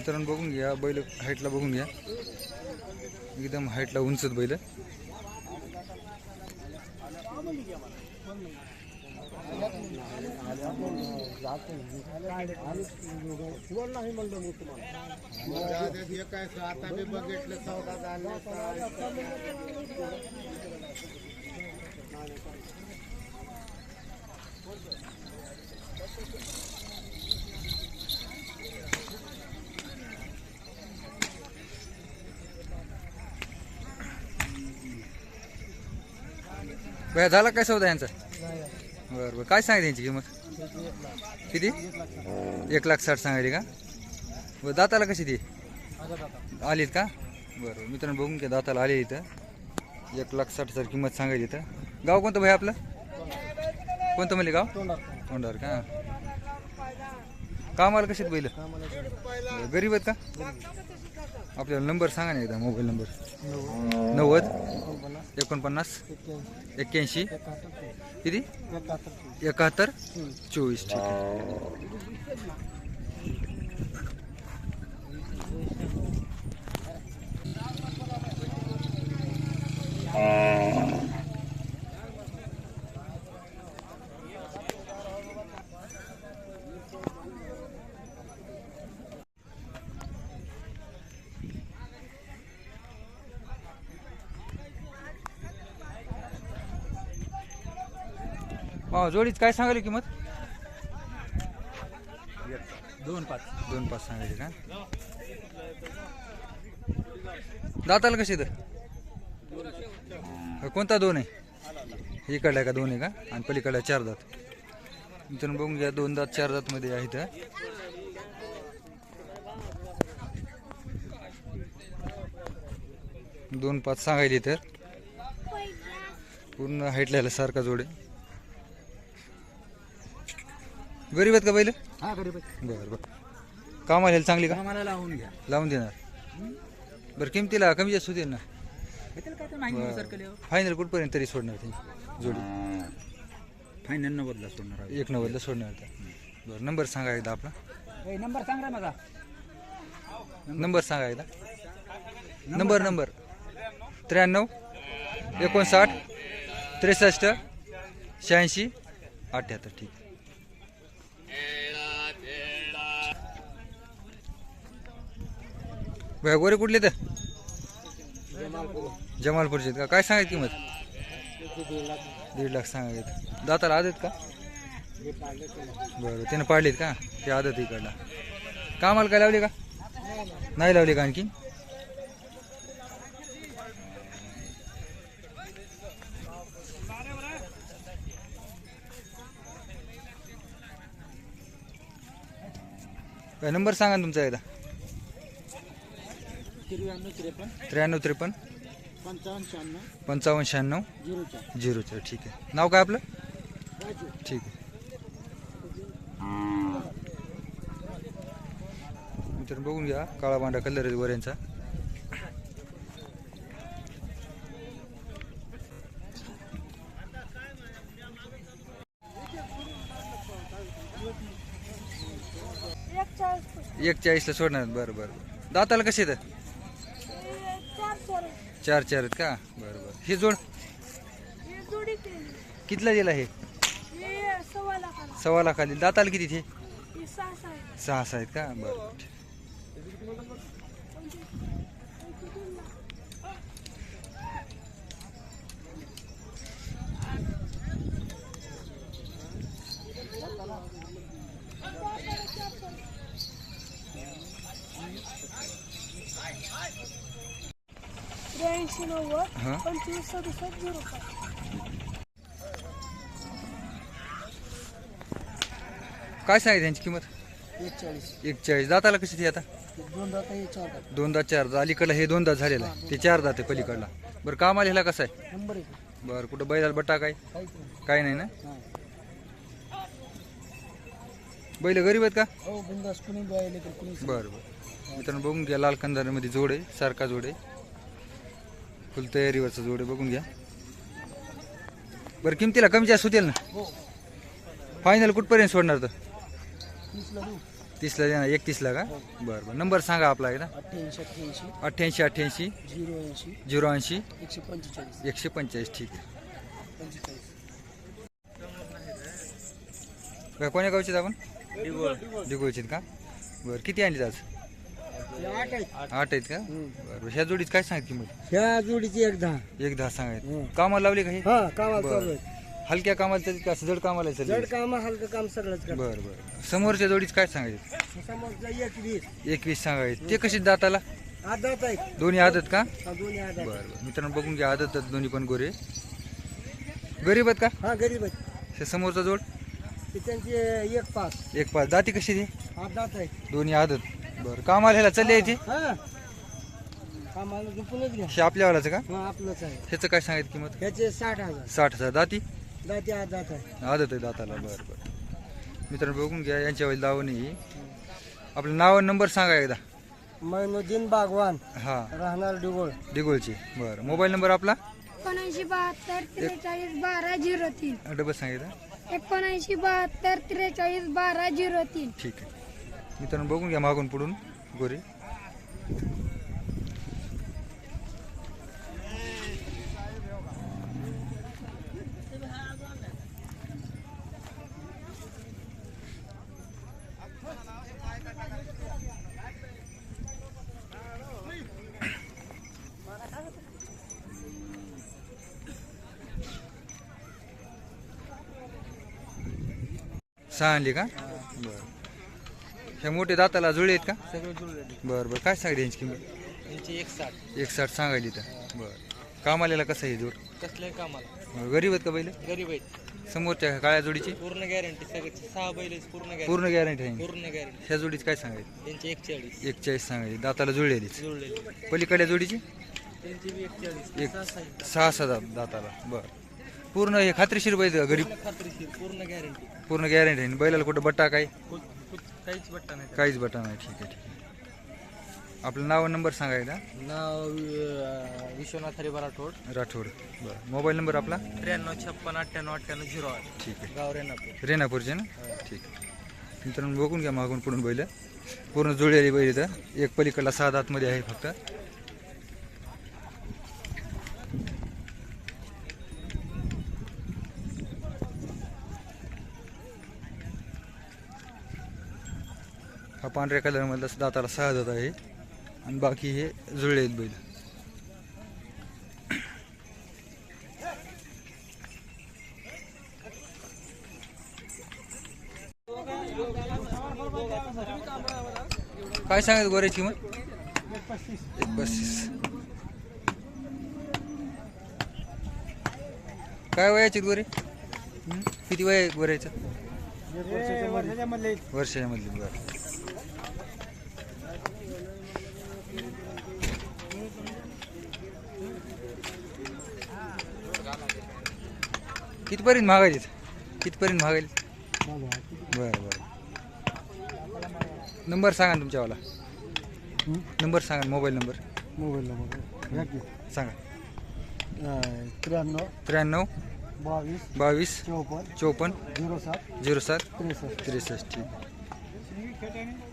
मित्रांनो बघून घ्या बैल हाईटला बघून घ्या. एकदम हाईटला उंचत बैल. आता चौदा झालं काय सौदा यांचा? बरं बरं. काय सांगायची यांची किंमत? किती? एक लाख साठ सांगायची का? बरं दाताला कशी ती? आलीत का? बरं मित्रांनो बघून घ्या दाताला आले इथं. एक लाख साठ हजार किंमत सांगायची इथं. गाव कोणतं भाई आपलं? कोणतं म्हणले गाव? तोंडार का? कामाला कशी बैल? गरीब आहेत का? आपल्याला नंबर सांगा ना एकदा मोबाईल नंबर. नव्वद एकोणपन्नास एक्क्याऐंशी किती? एकाहत्तर चोवीस. ठीक आहे. हा जोडीच काय सांगायला किंमत? दोन पाच. दोन पाच सांगायचे का? दाताला कसे तर कोणता दोन आहे? इकडला का दोन आहे का? आणि पलीकडला चार दात. मित्रांनो बघून घ्या दोन दात चार दात मध्ये आहेत दोन पाच सांगायचे तर. पूर्ण हाईटला सारखा जोडे गरीब आहेत का पहिले हा गरीब बरं बरं. कामाला ह्याला चांगली का? आम्हाला लावून घ्या. लावून देणार. बरं किमतीला कमी जास्त होतील ना? भेटेल फायनल कुठपर्यंत तरी सोडणार ती जोडी? फायनल न बदला सोडणार एक नव्वदला सोडणार त्या बरं नंबर सांगा एकदा आपला. नंबर सांग रे माझा नंबर सांगा एकदा. नंबर नंबर त्र्याण्णव एकोणसाठ त्रेसष्ट शहाऐंशी अठ्ठ्याहत्तर ठीक. आहे. गोरे कुठले तर? जमालपूरचे आहेत का? काय सांगायची किंमत? दीड लाख सांगायत दाताला आदत का? बरं त्यानं पाडलीत का? ते आदत इकडला. कामाला काय लावली का? नाही लावली का आणखी काय नंबर सांगा ना तुमचा एकदा. त्र्याण्णव त्रेपन्न. त्र्याण्णव त्रेपन्न. पंचावन्न शहाण्णव. पंचावन्न शहाण्णव. झिरो चार. झिरो चार ठीक आहे. नाव काय आपलं? ठीक आहे. मित्रांनो बघून घ्या काळा बांडा कलर आहे वर यांचा. एक चाळीस एक चाळीसला सोडणार बरं बरं. दाताला कसे आहेत? चार चार आहेत का? बरं बरं. हे जोड? कितला दिला हे? सव्वा लाखाला. दाताला किती ते. सहा सहा आहेत. का? बरं. त्र्याऐंशी नव्वद हां? पंचवीस सदुसष्ट झिरो पाच. काय सांगायची त्यांची किंमत? एक चाळीस एक चाळीस दाताला कशी ती आता? दोन दाता हे चार दात. दोन दात चार दात. अलीकडला हे दोन दात झालेलं आहे. ते चार दात आहे पलीकडला. बरं कामाला ह्याला कसं आहे? नंबर एक. बरं कुठं बैलाला बट्टा काय? काय नाही. ना? हा. बैल गरीब आहेत का? हो बिंदास कुणी द्यायला तर कुणी बरं बरं. मित्रांनो बघून घ्या लाल कंदारामध्ये जोड आहे सारखा जोड आहे. फुल तयारीवरचा जोड बघून घ्या. बरं किमतीला कमी जास्त होतील ना? हो फायनल कुठपर्यंत सोडणार तर? तीसला देणार एकतीसला का? बरं बरं. नंबर सांगा आपला एकदा. अठ्ठ्याऐंशी अठ्ठ्याऐंशी. झिरो ऐंशी. एकशे पंचेचाळीस. ठीक आहे. कोण्या गावचे आपण? डिगोळचे का? बरं किती आणलीत आज? आठ आहेत. आठ आहेत का? बरं ह्या जोडीत काय सांगत किंमत ह्या जोडीची एक दहा. एक दहा सांगायत हं. कामाला लावली का हे? हा कामाला बरं. चालू आहे हलक्या कामाला चालली का असं जड कामाला चालली? जड काम हलकं काम सगळंच करतो बरं बरं. समोरच्या जोडीत काय सांगायचे? समजलं एक वीस एकवीस सांगायचे. ते कशी दाताला? आहेत. दोन्ही आदत का? हा दोन्ही आदात बरं बरं. मित्रांनो बघून घ्या आदत दोन्ही पण गोरे. गरीब आहेत का? हा गरीब आहेत. हे समोरचा जोड? ते त्यांची एक पाच. एक पाच. दाती कशी ती आदात आहेत. दोन्ही आदत. बरं कामाला ह्याला चालली आहे ती? हा. कामाला झोपूनच घ्या. हे आपल्यावालाचं का? हा आपलंच आहे. ह्याचं काय सांगायचं किंमत? ह्याचे साठ हजार. साठ हजार. दाती? दाती आदात आहे. आदत आहे दाताला. बरं बरं. मित्रांनो बघून घ्या यांच्या वेळी दावं नाही आपलं नाव आणि नंबर सांगा एकदा. मैनुद्दीन बागवान. हा. राहणार डिगोळ. दिगोलची बरं. मोबाईल नंबर आपला? एकोणऐंशी बहात्तर त्रेचाळीस बारा झिरो तीन. डबल सांगितलं. एकोणऐंशी बहात्तर त्रेचाळीस बारा झिरो तीन. ठीक आहे. मित्रांनो बघून घ्या मागून पुढून गोरी. सहा आणली का? हे मोठे दाताला जुळे आहेत का? सगळे जुळले बरं बरं. काय सांगते यांची किंमत? त्यांची एक साठ एक साठ सांगायली तर बरं. कामाला कसं आहे जोड? कसल्या कामाला? बरं, गरीब आहेत का पहिले गरीब आहेत. समोरच्या काळ्या जोडीची? पूर्ण गॅरंटी सगळे सहा बैल पूर्ण गॅरंटी पूर्ण गॅरंटी आहे. पूर्ण गॅरंटी ह्या जोडीची काय सांगायची? त्यांची एक चाळीस एक चाळीस सांगायची. दाताला जुळलेलीच जुळलेली पलीकडल्या जोडीची? त्यांची बी एक चाळीस एक सहा. सहा सहा दात- दाताला. बरं. पूर्ण हे खात्रीशीर बैल गरीब? पूर्ण खात्रीशीर. पूर्ण गॅरंटी पूर्ण गॅरंटी आहे. बैलाला कुठं बट्टा काय? काहीच बट्टा नाही काहीच बट्टा नाही. ठीक आहे ठीक आहे. आपलं नाव आणि नंबर सांगायचा नाव अं, विश्वनाथ हरिभा राठोड. राठोड. बरं. मोबाईल नंबर आपला? त्र्याण्णव छप्पन अठ्ठ्याण्णव अठ्ठ्याण्णव झिरो आठ. ठीक आहे. गाव रेणापूर. रेणापूरचे ना? ठीक आहे. मित्रांनो बघून घ्या मागून पुढून बैल. पूर्ण जुळलेली बैल इथं. एक पलीकडला सहा दातमध्ये आहे फक्त. हा पांढऱ्या कलरमधला दाताला सहा दात आहे. आणि बाकी हे जुळले आहेत बैल. काय सांगत गोऱ्याची मग? एक पस्तीस काय वयाची गोरे? किती वय गोऱ्याचं? वर्षाच्या मधली बरं. कितीपर्यंत महागायलीत कितीपर्यंत महागायलीत बरं बरं. नंबर सांगा ना तुमच्यावाला. नंबर सांगा ना, मोबाईल नंबर. Mobile number. सांगा. त्र्याण्णव त्र्याण्णव बावीस बावीस चौपन्न चोपन्न झिरो सात झिरो सात त्रेसष्ट. त्रेसष्ट. ठीक.